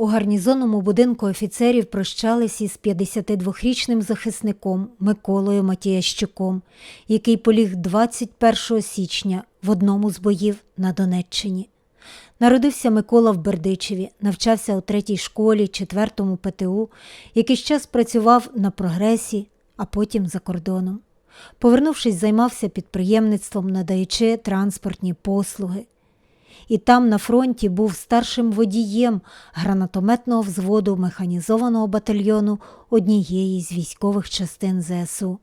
У гарнізонному будинку офіцерів прощались із 52-річним захисником Миколою Матіящуком, який поліг 21 січня в одному з боїв на Донеччині. Народився Микола в Бердичеві, навчався у третій школі, четвертому ПТУ, якийсь час працював на прогресі, а потім за кордоном. Повернувшись, займався підприємництвом, надаючи транспортні послуги. І там на фронті був старшим водієм гранатометного взводу механізованого батальйону однієї з військових частин ЗСУ.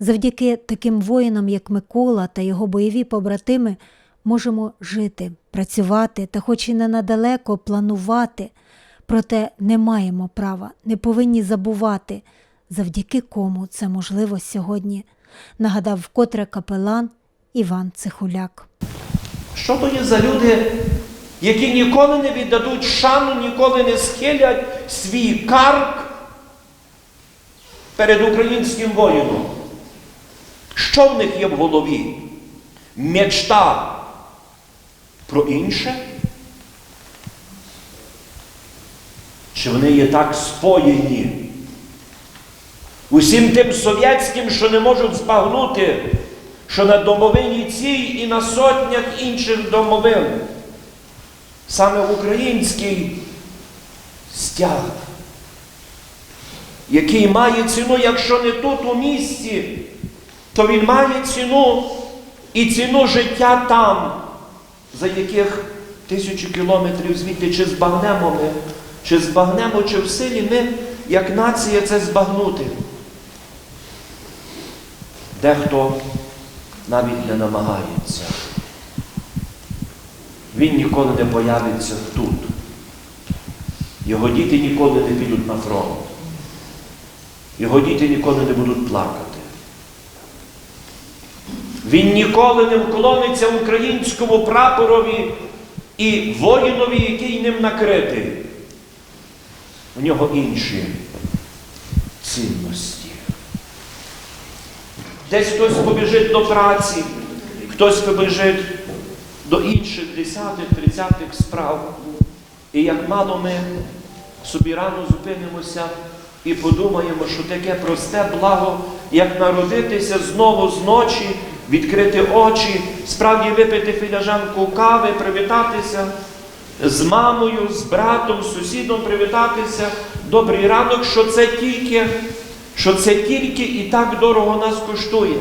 Завдяки таким воїнам, як Микола та його бойові побратими, можемо жити, працювати та, хоч і не надалеко, планувати. Проте не маємо права, не повинні забувати, завдяки кому це можливо сьогодні, нагадав вкотре капелан Іван Цихуляк. Що то є за люди, які ніколи не віддадуть шану, ніколи не схилять свій карк перед українським воїном? Що в них є в голові? Мечта про інше? Чи вони є так споєні? Усім тим совєтським, що не можуть збагнути, що на домовині цій і на сотнях інших домовин саме український стяг, який має ціну, якщо не тут у місті, то він має ціну і ціну життя там, за яких тисячу кілометрів звідти, чи збагнемо ми, чи збагнемо, чи в силі ми, як нація, це збагнути. Дехто навіть не намагається. Він ніколи не появиться тут. Його діти ніколи не підуть на фронт. Його діти ніколи не будуть плакати. Він ніколи не вклониться українському прапорові і воїнові, який ним накритий. У нього інші цінності. Десь хтось побіжить до праці, хтось побіжить до інших десятих, тридцятих справ. І як мало ми собі рано зупинимося і подумаємо, що таке просте благо, як народитися знову з ночі, відкрити очі, справді випити філяжанку кави, привітатися з мамою, з братом, з сусідом привітатися. Добрий ранок, що це тільки що це тільки і так дорого нас коштує.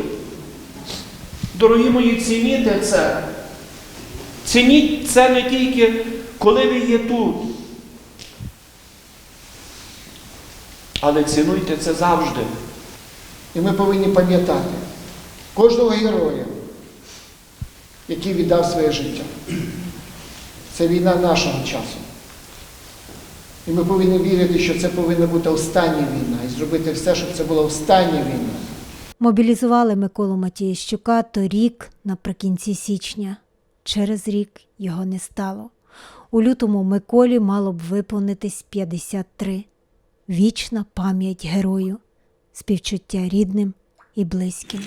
Дорогі мої, цініть це. Цініть це не тільки, коли ви є тут. Але цінуйте це завжди. І ми повинні пам'ятати кожного героя, який віддав своє життя. Це війна нашого часу. І ми повинні вірити, що це повинна бути остання війна, і зробити все, щоб це була остання війна. Мобілізували Миколу Матіящука торік наприкінці січня. Через рік його не стало. У лютому Миколі мало б виповнитись 53. Вічна пам'ять герою, співчуття рідним і близьким.